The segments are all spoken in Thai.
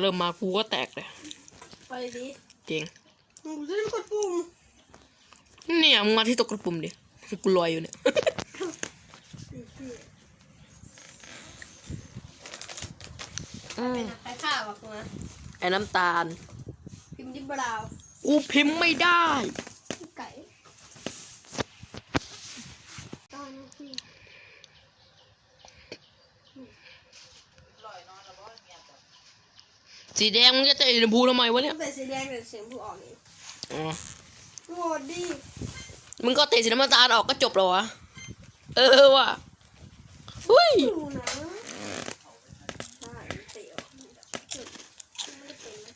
เริ่มมากูก็แตกเลยไปดิจริงกูจะได้กดปุ่มเนี่ยมึงมาที่ตกกระปุ่มดิกูลอยอยู่เนี่ยอืมใครฆ่าบอกกูนะไอ้น้ำตาล พิมพ์ดิบราว กูพิมพ์ไม่ได้ ไก่ตอนนี้ สีแดงมึงจะเตะชมพูทำไมวะเนี่ยเป็นสีแดงแต่เสียงผู้ออกนี่อ๋อ โหดดิมึงก็เตะสีน้ำตาลออกก็จบแล้ววะ เออว่ะหุ้ย ดูนะได้เตะออกไม่ได้ไม่ได้เป็นนะ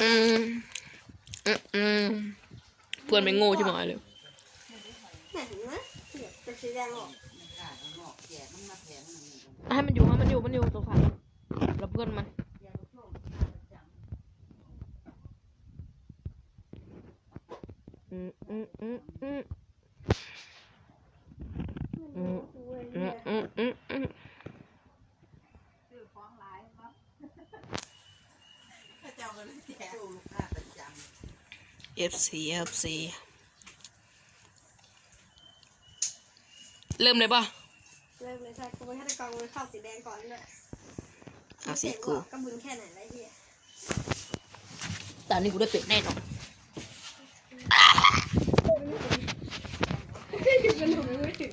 อืม อืมอืมเพื่อนไม่โง่ใช่ไหมเลยเห็นไหมเนี่ยเป็นสีแดงออก ให้มันอยู่ให้มันอยู่มันอยู่สงสารมันแล้วเพื่อนมันอืมอืมอืมอืมอืมอืมอืมอืมอืมเจ้าก็เลยแจกลูกค้าประจเอฟซีเอฟซีเริ่มเลยป่ะ เริ่มเลยใช่กูไม่ให้ตะกองเลยเข้าสีแดงก่อนเลยเอาสีกูกระบุนแค่ไหนไรเฮียตอนนี้กูได้เป็ดแน่นอนไม่ถึงกันหนูไม่ถึง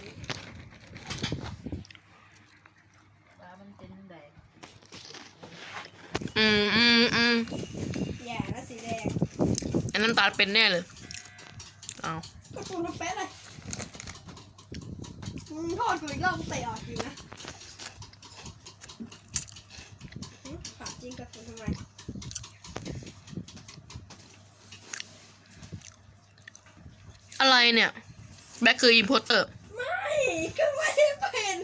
ำว่ามันเป็นไดอืมอืมอืมแย่แล้วสีแดงอันน้ำตาลเป็นแน่เลย เอากระปุนมาเป๊ะเลยมึงทอดกูอีกรอบกูเตะออกจริงนะหึถามจริงกับกูทำไม อะไร เนี่ย แบ็คคืออินพอร์เตอร์ ไม่ก็ไม่ได้เป็น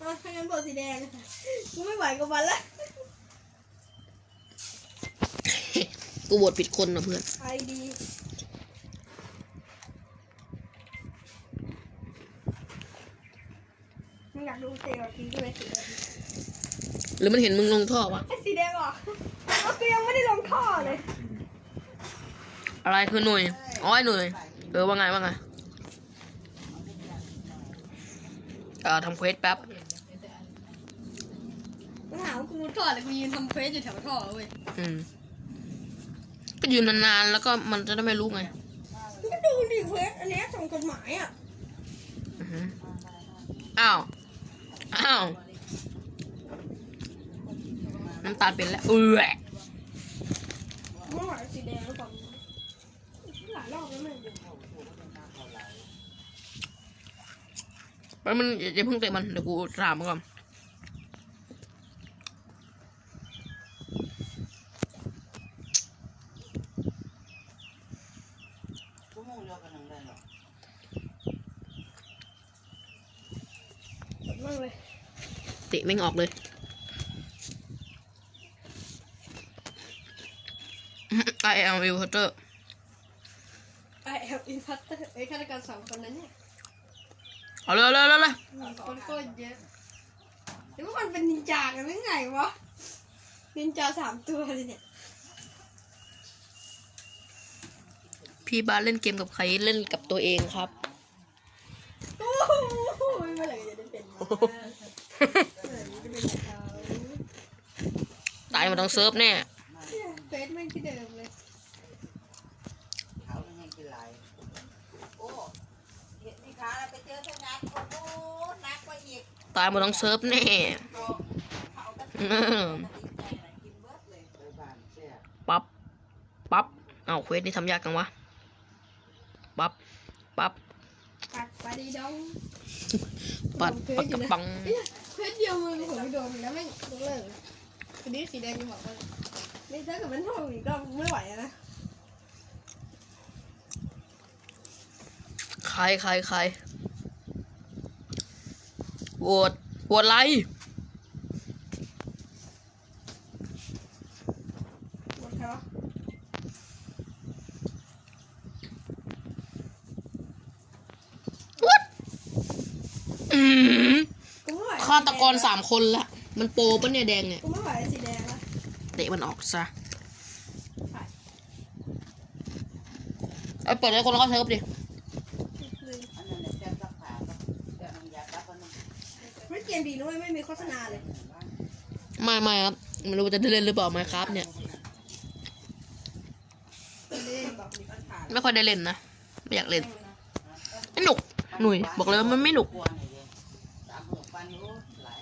อะถ้างั้นบอกสีแดงกูไม่ไหวกับมันละกูโหวตผิดคนนะเพื่อน ไอดีมึงอยากดูเตะออกจริงใช่ไหมสีแดงหรือมันเห็นมึงลงท่อวะ ไอ้สีแดงออกเอากูยังไม่ได้ลงท่อเลย อะไรคือหน่วยอ๋อไอ้หน่วย เออว่าไงว่าไงเอ่อทำเควสแป๊บมึงถามว่ากูมุดท่อเลยกูยืนทำเฟซอยู่แถวท่อเว้ยอืมก็ยืนนานๆแล้วก็มันจะได้ไม่รู้ไงมึงก็ดูดิเฟซอันเนี้ยส่งกฎหมายอะอือฮึอ้าวอ้าวน้ำตาลเป็นแล้วเออเมื่อวานสีแดงแล้วก่อนหลายรอบแล้วแม่ง แล้วมันอย่าอย่าเพิ่งเตะมันเดี๋ยวกูถามมันก่อนกูมุ่งเดียวกันนั่งได้หรอกกดมากเลยเตะไม่งออกเลยไอเอลวิวเตอร์ไอแอบอินพัตเตอร์ไอ้ฆาตกรสองคนนั้นเนี่ย เอาเลยเอาเลยเอาเลยคนโคตรเยอะหรือว่ามันเป็นนินจากันหรือไงวะ นินจาสามตัวเลยเนี่ย พี่บาสเล่นเกมกับใครเล่นกับตัวเองครับโอ้โหเมื่อไหร่จะได้เป็นวะเมื่อไหร่จะเป็นแบบเขาตายมาต้องเซิร์ฟแน่เนี่ยเฟซแม่งที่เดิมเลย เขาไม่ให้กินไรโอ้เห็นนี่ขาแล้วไปเจอทั้งนักโอ้โหนักกว่าอีก ตายมาต้องเซิร์ฟแน่เขาก็อืมกินเบิดเลยไปบ้านเสียปั๊บ ปั๊บ เอาเควสนี่ทำยากจังวะ ปั๊บ ปั๊บ ปัดไปดีดองปัดปักกระปังเนี่ยเฟซเดียวมือผมไม่โดนแล้วแม่งยกเลิกทีนี้สีแดงจะบอกว่านี่ถ้าเกิดมันท่องอีกรอบไม่ไหวแล้วนะใครใครใคร โหวตโหวตอะไรหมดครับอืมกูไม่ไหวฆาตกรสามคนละกมันโปรปะเนี่ยแดงเนี่ย กูไม่ไหวสีแดงละเตะมันออกซะไอ้เปิดให้คนแล้วก็เซิร์ฟดิ ลืม อันนั้นแหละแก้ซักผ้ากับแก้น้ำยาซักก็น้ำ ไม่เกมดีนะเว้ย ไม่มีโฆษณาเลย ไม่ไม่ครับไม่รู้ว่าจะได้เล่นหรือเปล่าไหมครับ เนี่ยเล่นบอกดิไม่ค่อยได้เล่นนะไม่อยากเล่นไม่หนุกหนุ่ยบอกเลยว่ามันไม่หนุกกลัวหน่อยเดียวสามหกปันโอ้หลาย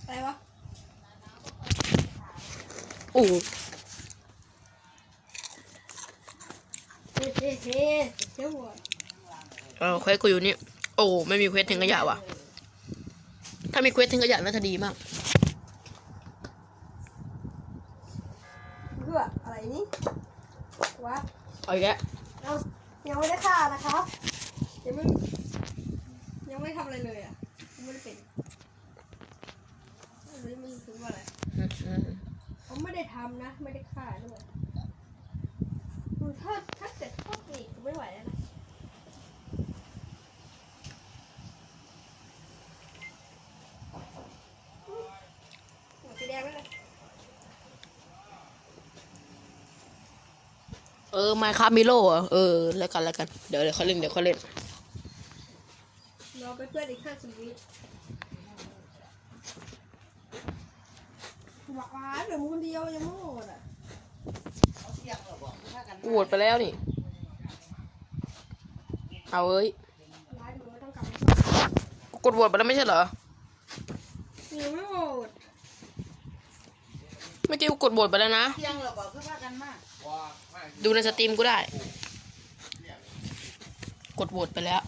อะไรวะโอ้โหเฮ้เฮ้เฮ้เจ้าหัวเอาเควสกูอยู่นี่ โอ้ไม่มีเควสทิ้งขยะว่ะ ถ้ามีเควสทิ้งขยะน่าจะดีมากเพื่ออะไรนี่วะเอาอีกแล้วเอายังไม่ได้ฆ่านะครับยังไม่ยังไม่ทำอะไรเลยอะยังไม่ได้เป็นอันนี้มันคือว่าอะไรผมไม่ได้ทำนะ ไม่ได้ฆ่าด้วยคือถ้าถ้าเกิดทอดอีกก็ไม่ไหวแล้วนะหัวสีแดงไม่เลย เออไมค์ครับมิโลอะเออแล้วกันแล้วกันเดี๋ยวเดี๋ยวเขาเล่นเดี๋ยวเขาเล่นรอไปเพื่อนอีกห้าสิบวิหวานเหลือมึงคนเดียวยังไม่หมดอะเอาเสียงเราบอกถ้ากันกูโหวตไปแล้วนี่ เอาเอ้ยร้ายมึงไม่ต้องกลับมากูกดโหวตไปแล้วไม่ใช่เหรอยังไม่หมด เมื่อกี้กูกดโหวตไปแล้วนะเสียงเราบอกคือว่ากันมาก ดูในสตรีมกูได้ กดโหวตไปแล้ว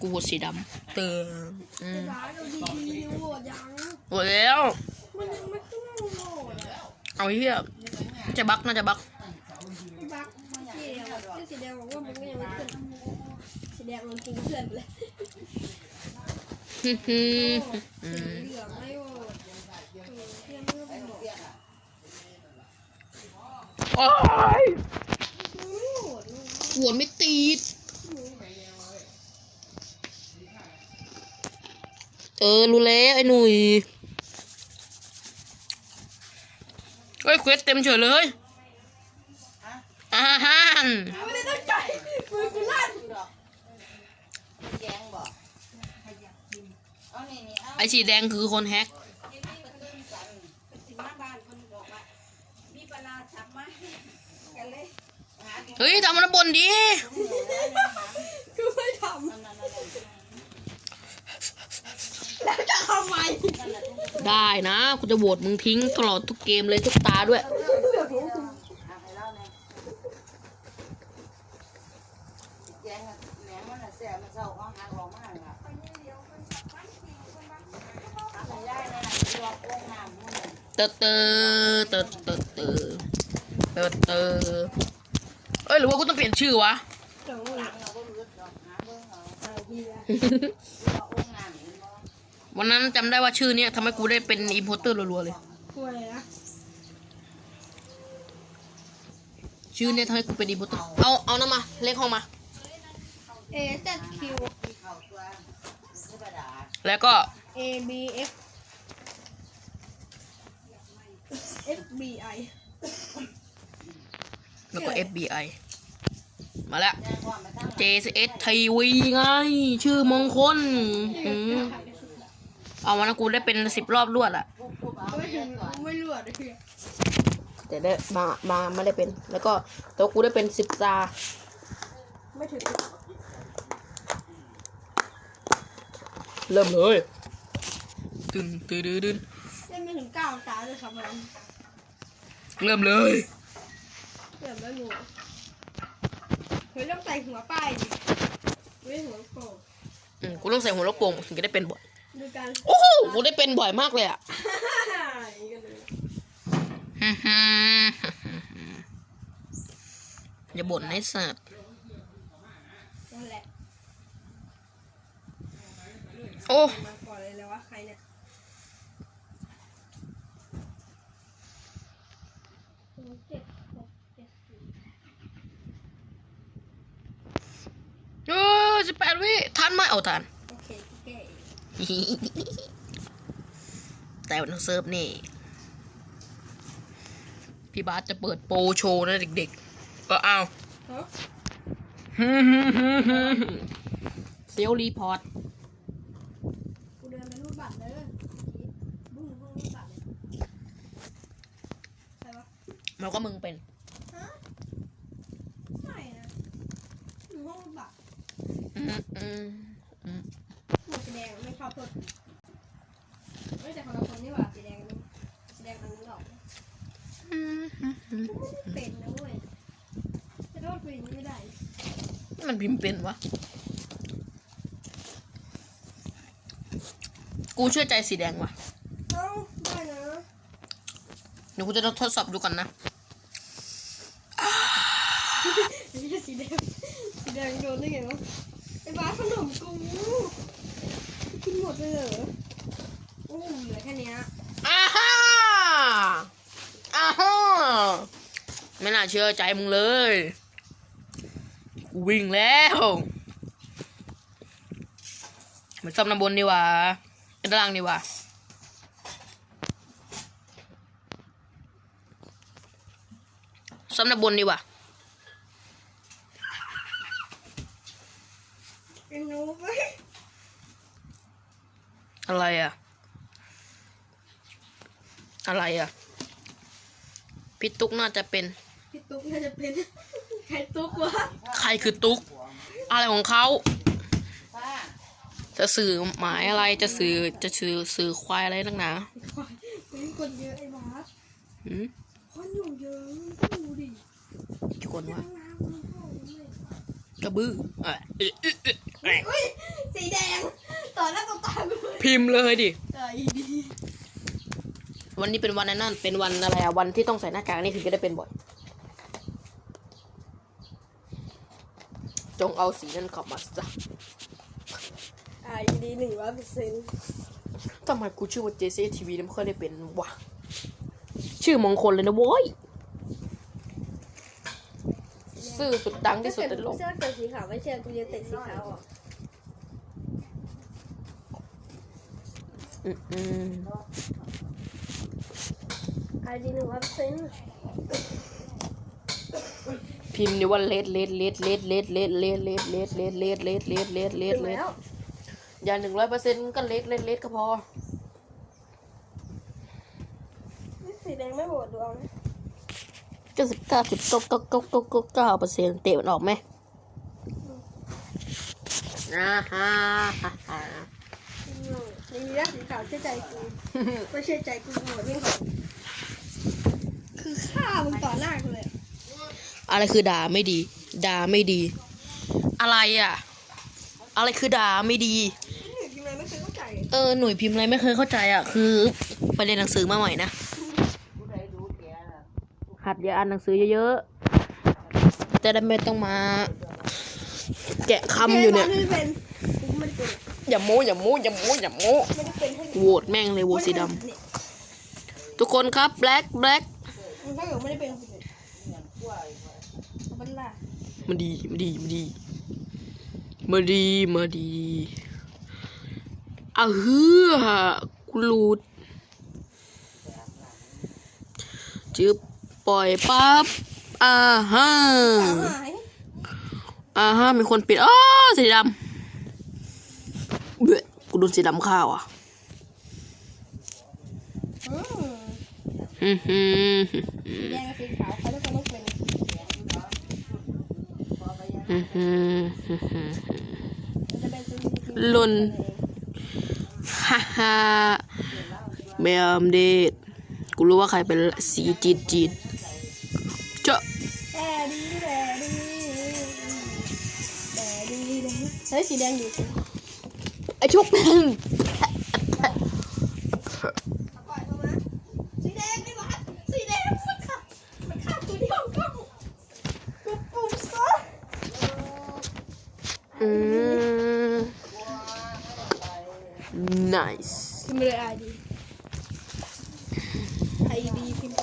กูโหวตสีดำเติมอืมร้ายเราดีๆยังหมดยังโหวตแล้ว มันยังไม่ขึ้นหมดอะเอาเฮียจะบักน่าจะบักไม่บักสีแดงอะที่สีแดงบอกว่ามันก็ยังไม่ขึ้นสีแดงมันกินเพื่อนไปเลยฮึ่มฮึ่มสีเหลืองไม่หมดเออเพื่อนไม่หมดเสียงอะโอ้ย ไม่หมดเลย โห วตไม่ติดเออ รู้แล้วไอ้หนุ่ยเฮ้ยเควสเต็มเฉยเลยอ่าฮ่าไม่ได้ตั้งใจมือกูลั่นไอ้สีแดงคือคนแฮกมีปลาชับมากันเลย เฮ้ยทำมันบนดีกูไม่ทนั่นนั่นนั่นำแล้วจะทำไมนั่นนั่นได้นะกูจะโหวตมึงทิ้งตลอดทุกเกมเลยทุกตาด้วยเลือกของกูเอาให้เล่าแน่แยงอะแหนมมันอะเสียมันเศร้าเอาหางออกมาอะเอาให้ได้เลยนะรอบโอ่งน้ำมันเตอเตอเตอเตอเตอเตอ เตอเอ้ยหรือว่ากูต้องเปลี่ยนชื่อวะเดี๋ยวมึงหลังเราก็รู้ดอกหาเบิ่งเอาเอาเฮียรอบโอ่งน้ำเห็นบ่วันนั้นจำได้ว่าชื่อเนี้ยทำให้กูได้เป็นอิมโพเตอร์รัวๆเลย ป่วยนะชื่อเนี้ยทำให้กูเป็นอิมโพเตอร์ เอาเอาน้ำมา เลขห้องมา เอเจ็ดคิวที่เข้าตัวเทวดาแล้วก็ เอบีเอฟเอฟบีไอ แล้วก็ FBI มาแล้วแจ้งความมาตั้ง JS TV ไง ชื่อมงคลอืมเอาวันนั้นกูได้เป็นสิบรอบรวดอะทุบทุบเอาไม่เยถึอะงก่อนไม่รวดเลยแต่ได้มามาไม่ได้เป็น แล้วก็ตัวกูได้เป็นสิบตาไม่ถึงเริ่มเลยตึนตึนตึนเล่นไม่ถึงเก้าตาเลยครับมันเริ่มเลย เดี๋ยวไม่รู้เฮ้ยต้องใส่หัวป้ายดิไม่หัวโผล่อืมกูต้องใส่หัวลูกโป่งถึงจะได้เป็นบ่อยดูกันโอ้โหกูได้เป็นบ่อยมากเลยอะอย่างนี้กันเลยอย่าบ่นให้สัตว์นั่นแหละโอ้มาก่อนเลยแล้วว่าใครเนี่ยเจ็ดหกเจ็ดสี่ เออสิบแปดวิทันไหมเอาทันโอเคโอเคแต่วันเซิร์ฟนี่ พี่บาสจะเปิดโปรโชว์นะเด็กๆ ก็เอาฮะเซลลรีพอร์ตกูเดินไปรูดบัตรเลยบุ้งห้องรูดบัตรเลยใช่ปะมันก็มึงเป็น ฮะไม่นะอยู่ห้องรูดบัตร อืมอืมอืม หมวกสีแดงไม่ชอบโทษไม่แต่คนละคนนี่หว่าสีแดงนี่สีแดงอันนั้นหรอกเป็นนะเว้ยจะโทษกูอย่างนี้ไม่ได้ มันพิมพ์เป็นวะ กูเชื่อใจสีแดงวะเอ้าได้นะเดี๋ยวกูจะทดสอบดูก่อนนะสีแดงสีแดงโดนได้ไงวะไอ้ บ้าขนมกูกินหมดเลยเหรอโอ้โหเหลือแค่เนี้ยอ้าฮ่าอ้าฮ่าไม่น่าเชื่อใจมึงเลยกูวิ่งแล้วมันซ่อมน้ำบนดีกว่าด้านล่างดีกว่าซ่อมน้ำบนดีกว่า ไอ้หนูไปอะไรอะ อะไรอะ พี่ตุ๊กน่าจะเป็น พี่ตุ๊กน่าจะเป็น ใครตุ๊กวะ ใครคือตุ๊ก อะไรของเขาป้าจะสื่อหมายอะไร จะสื่อ จะสื่อสื่อควายอะไรนักหนาเป็นคนเยอะไอ้บ้าสหืมคนอยู่เยอะก็ดูดิกี่คนวะ น้ำน้ำมันเข้าเลย กระบือเอ่อเอ๊ะเอ๊ะเอ๊ะเอ๊ะอุ้ยสีแดง ต่อหน้าต่อตากูเลยพิมพ์เลยดิ ใจดีวันนี้เป็นวันนั้นนั่น เป็นวันอะไรอะวันที่ต้องใส่หน้ากากนี่ถึงจะได้เป็นบ่อย จงเอาสีนั้นกลับมาซะไอดีหนึ่งร้อยเปอร์เซ็นต์ทำไมกูชื่อว่า JC TV ไม่ค่อยได้เป็นวะ ชื่อมงคลเลยนะโว้ย ซื่อสุดดังที่สุดในโลกเสื้อเกิดสีขาวไม่เชื่อกูจะเตะสีขาวอะอืมอืมไอดีหนึ่งร้อยเปอร์เซ็นต์พิมพ์นี่ว่าเลดเลดเลดเลดเลดเลดเลดเลดเลดเลดเลดเลดเลดเลดเลดเลดแล้วอย่าหนึ่งร้อยเปอร์เซ็นต์ก็เลดเลดเลดก็พอสีแดงไม่โหวตดวงนะ เก้าสิบเก้าสิบเก้าเก้าเก้าเก้าเก้าเก้าเปอร์เซ็นต์เตะมันออกไหมอ่าฮ่าฮ่าฮ่าดีนะสีขาวเชื่อใจกูไม่เชื่อใจกูโหวตไม่ก่อนคือฆ่ามึงต่อหน้ากูเลยอะไรคือด่าไม่ดี ด่าไม่ดี อะไรอะ อะไรคือด่าไม่ดีหนึ่งยังไงไม่เคยเข้าใจเออหน่วยพิมพ์อะไรไม่เคยเข้าใจอะ คือไปเรียนหนังสือมาใหม่นะ หัดอย่าอ่านหนังสือเยอะๆ จะได้ไม่ต้องมา แกะคำอยู่เนี่ย ไม่ได้เป็นกูไม่ได้เป็นอย่าโม้อย่าโม้อย่าโม้อย่าโม้ไม่ได้เป็นให้โหวตแม่งเลยโหวตสีดำทุกคนครับแบล็กแบล็กมึงถ้าเกิดไม่ได้เป็นคนอื่นเอาเป็นล่ะมาดีมาดีมาดีมาดีมาดีอะเฮือกูหลุดจึบ ปล่อยปั๊บอ่าฮะอ่าฮะมีคนปิดอ๋อสีดำเบื่อกูโดนสีดำข้าวอะอืมอืมอืมลุนฮ่าฮ่าแบมเดดกูรู้ว่าใครเป็นสีจีดจีด แต่เฮ้ยสีแดงอยู่ไอชุกเป็นปล่อยเข้ามาสีแดงไอ้บ้าสีแดงมันขาดมันขาดตัวเดียวก็ปุ๊บปุ๊บซะอืม nice พิมพ์เลยไอดีไอดีพิมพ์ไป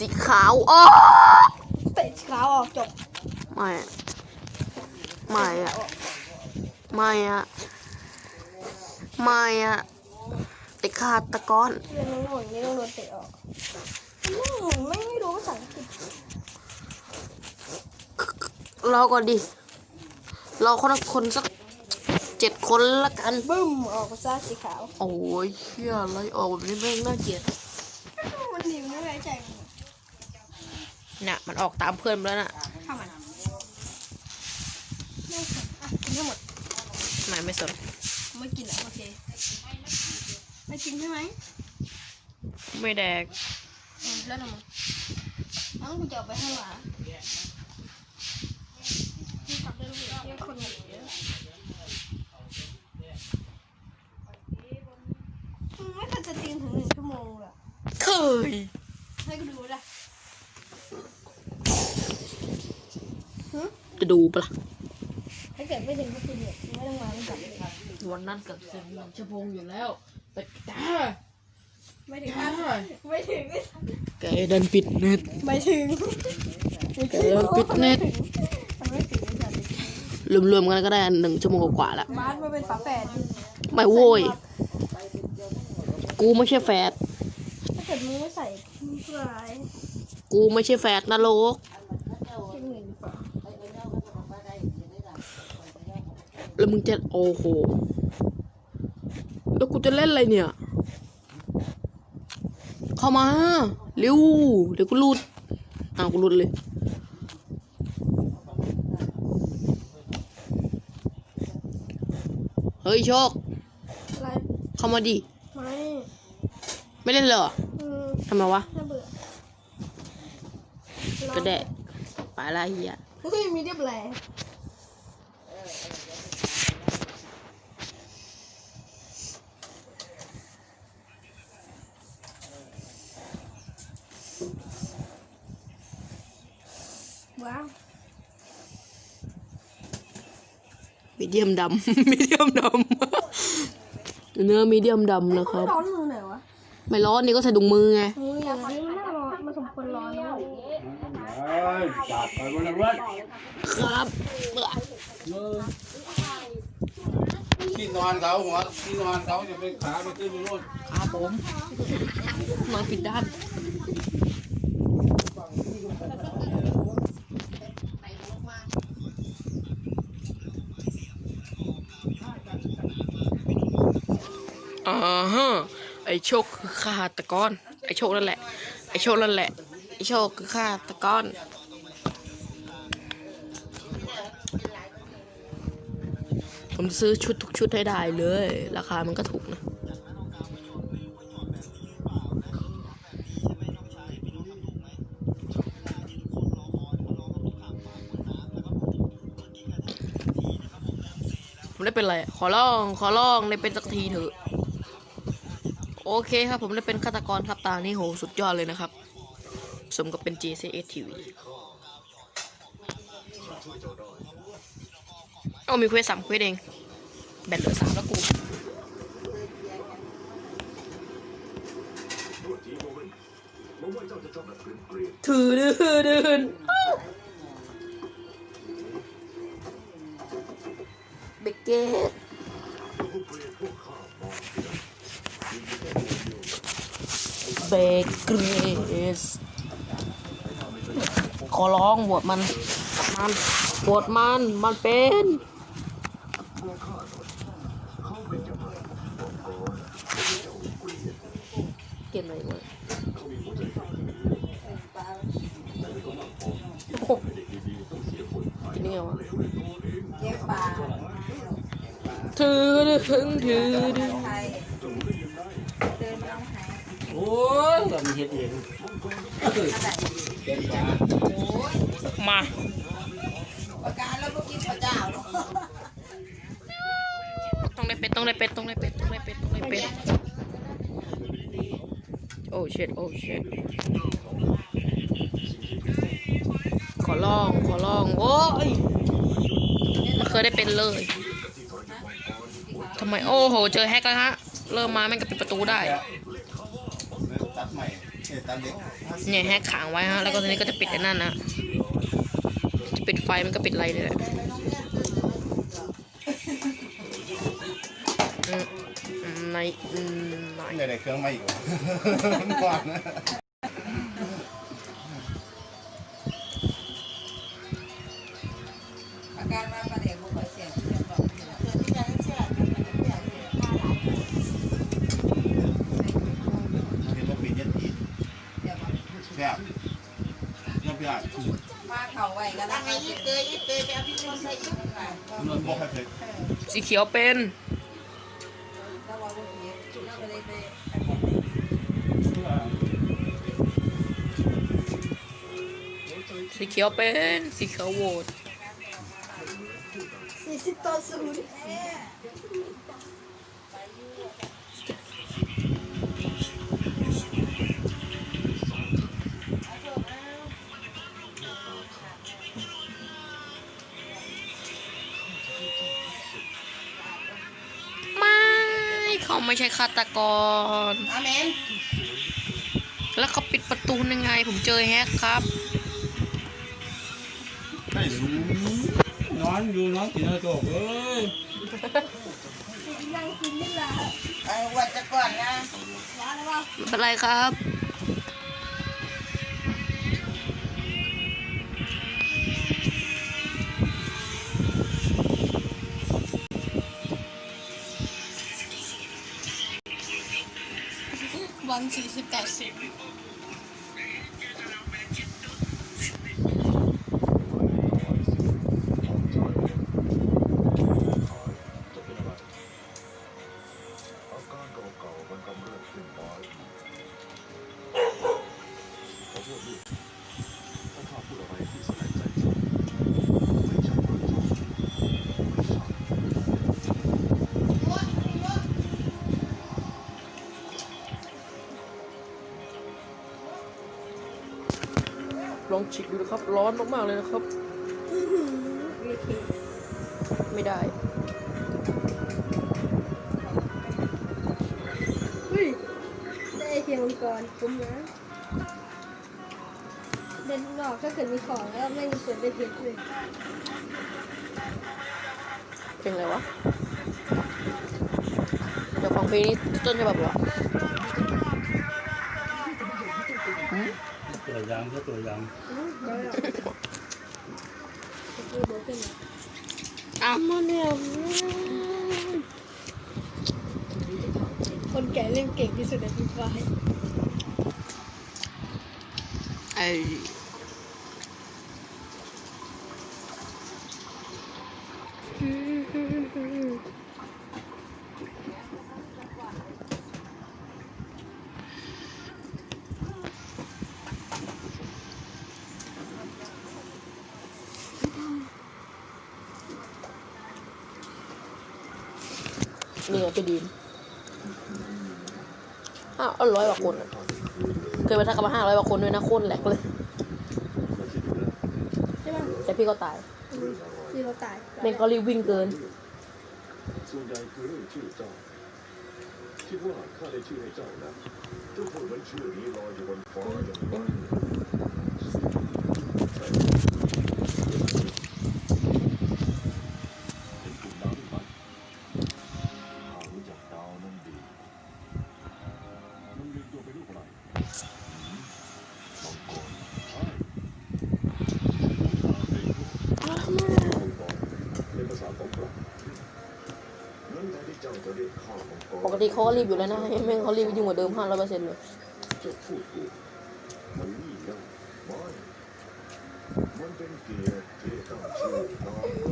สีขาวอ๋อเตะขาวออกจบไม่อะไม่อะไม่อะไม่อะไอ้ขาดตะกอนเรียนน้องหน่อยนี่ต้องโดนเตะออกอืมไม่ไม่รู้ภาษาอังกฤษรอก่อนดิรอคนละคนสักเจ็ดคนละกันบึ้มออกมาซะสีขาว โอ้ยเฮียอะไรออกแบบนี้แม่งน่าเกลียดมันหนีไม่ไว้ใจ มันน่ะมันออกตามเพื่อนไปแล้วน่ะทำมันไม่สนอะกินทั้งหมดไม่ไม่สนไม่กินแล้วโอเค ไม่กินใช่ไหมไม่แดกอืมแล้วทำไมน้องกูจะเอาไปให้หมาที่ขับได้รู้สึกเยอะคนหมดเยอะอืมไม่เคยจะตีนถึงหนึ่งชั่วโมงเลยอะเคยให้กูดูนะ จะดูปะล่ะถ้าเกิดไม่ถึงก็คือเนี่ยไม่ต้องมาไม่กลับเลยวันนั้นกับเสียงหนึ่งชั่วโมงอยู่แล้วไปจ้าไม่ถึงนะไม่ถึงไม่ถึงแกดันปิดเน็ตไม่ถึงแกดันปิดเน็ตมันไม่ถึงไม่ถึงรวมๆกันก็ได้หนึ่งชั่วโมงกว่าละบ้านมันเป็นฝาแฝดไม่โว้ยกูไม่ใช่แฟดถ้าเกิดมึงไม่ใส่ลายกูไม่ใช่แฟดนะโลก คิดหนึ่งดีกว่า แล้วมึงจะโอ้โห แล้วกูจะเล่นอะไรเนี่ย เข้ามา เร็ว เดี๋ยวกูหลุดอ้าวกูหลุดเลยเฮ้ยโชค อะไรเข้ามาดิ ไม่ไม่เล่นเลยเหรออืมทำไมวะ น่าเบื่อก็ได้ไปละเฮียเฮ้ยมีเดียบแลว้าว มี เดียมดำ มีเดียมดำ เนื้อมีเดียมดำนะครับ ร้อนมือไหนอยวะไม่ร้อนนี่ก็ใส่ถุงมือไง มืออย่างนี้มันน่าร้อนมันสมควรร้อนนะเอ้ยจัดไปบนนั้นเว้ยครับเบื่อที่นอนเขาหัวที่นอนเขาจะไปขาไปขึ้นไปนู่นครับผมนอนปิดด้าน อ่าฮะไอโชคคือฆาตกรไอโชคนั่นแหละ ไอโชคนั่นแหละ ไอโชคคือฆาตกรผมซื้อชุดทุกชุดให้ได้เลย ราคามันก็ถูกนะผมได้เป็นอะไร ขอร้อง ขอร้อง ได้เป็นสักทีเถอะ โอเคครับผมได้เป็นฆาตกรครับตานี่โหสุดยอดเลยนะครับ สมกับเป็น JCS TV เอามีเควสสามเควสเอง แบตเหลือสามแล้วกูถือดือดืนเบเกต เบเกสขอร้องบวชมันมันบวชมันมันเป็นเกมอะไรวะโอ้โหกินได้ไงวะเลี้ยงปลาถือดึงถือดึง ไทยเดินน้องหาย โอ้ ยแบบมันเฮ็ดเองมาประการแล้วก็กินพระเจ้าเนาะต้องได้เป็ดต้องได้เป็ดต้องได้เป็ดต้องได้เป็ดต้องได้เป็ดโอ้เช็ดโอ้เช็ดขอลองขอลองโอ้ยไม่เคยได้เป็นเลยทำไมโอ้โห เจอแฮกแล้วฮะ เริ่มมาแม่งก็ปิดประตูได้ตัดใหม่ เนี่ยตาเล็กเนี่ยแฮกขางไว้ฮะ แล้วก็ตอนนี้ก็จะปิดไอ้นั่นนะจะปิดไฟมันก็ปิดไรเลยแหละอืมอืมในอืมในเนี่ยได้เครื่องมาอีกวะก่อนนะ สีเขียวเป็น สีเขียวเป็น สีเขียวโหวตสี่สิบต่อศูนย์ ไม่ใช่ฆาตกร อาเมนแล้วเขาปิดประตูยังไง ผมเจอแฮกครับ ไม่รู้นอนอยู่นอนกินอะไรตัวเอ้ยนั่งกินนี่แหละไอ้วัดจะก่อนนะ ร้านอะไรวะไม่เป็นไรครับ วันสี่สิบ นะครับ ร้อนมากๆเลยนะครับ ไม่ได้เฮ้ยได้ไอเทียมังกรคุ้มนะเดินนอกถ้าเกิดมีของแล้วไม่มีส่วนได้เพชรเลยเพลงอะไรวะ เดี๋ยวฟังเพลงนี้ต้นฉบับเหรอ วยางก็ตัวยางอืมเดี๋ยวเดี๋ยวเดี๋ยวเดี๋ยวเป็นไงอ้าวมาเนี่ยคนแก่เล่นเก่งที่สุดในฟีไฟไอ้ นี่ไงพี่ดีมอ้าวร้อยกว่าคนอะเคยมาทักกันมาห้าร้อยกว่าคนด้วยนะโคตรแหลกเลยใช่ป่ะแต่พี่ก็ตายอืมที่เราตายแม่งเขารีบวิ่งเกินส่วนใหญ่คือเรื่องชื่อเจ้าคิดว่าข้าได้ชื่อให้เจ้านะเจ้าพูดเหมือนชื่อนี้ลอยอยู่บนฟ้าอย่างนั้น ปกติเขาก็รีบอยู่แล้วนะแม่งเขารีบยิ่งกว่าเดิมห้าร้อยเปอร์เซ็นต์เลยเจ้าพูดถูกมันนี่นะไม่มันเป็นเกียรติที่ตั้งชื่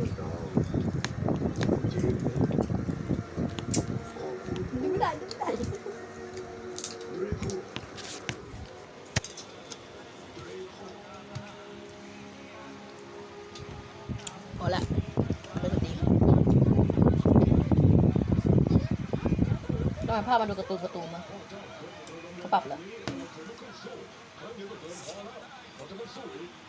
อ พามาดูการ์ตูนการ์ตูนมา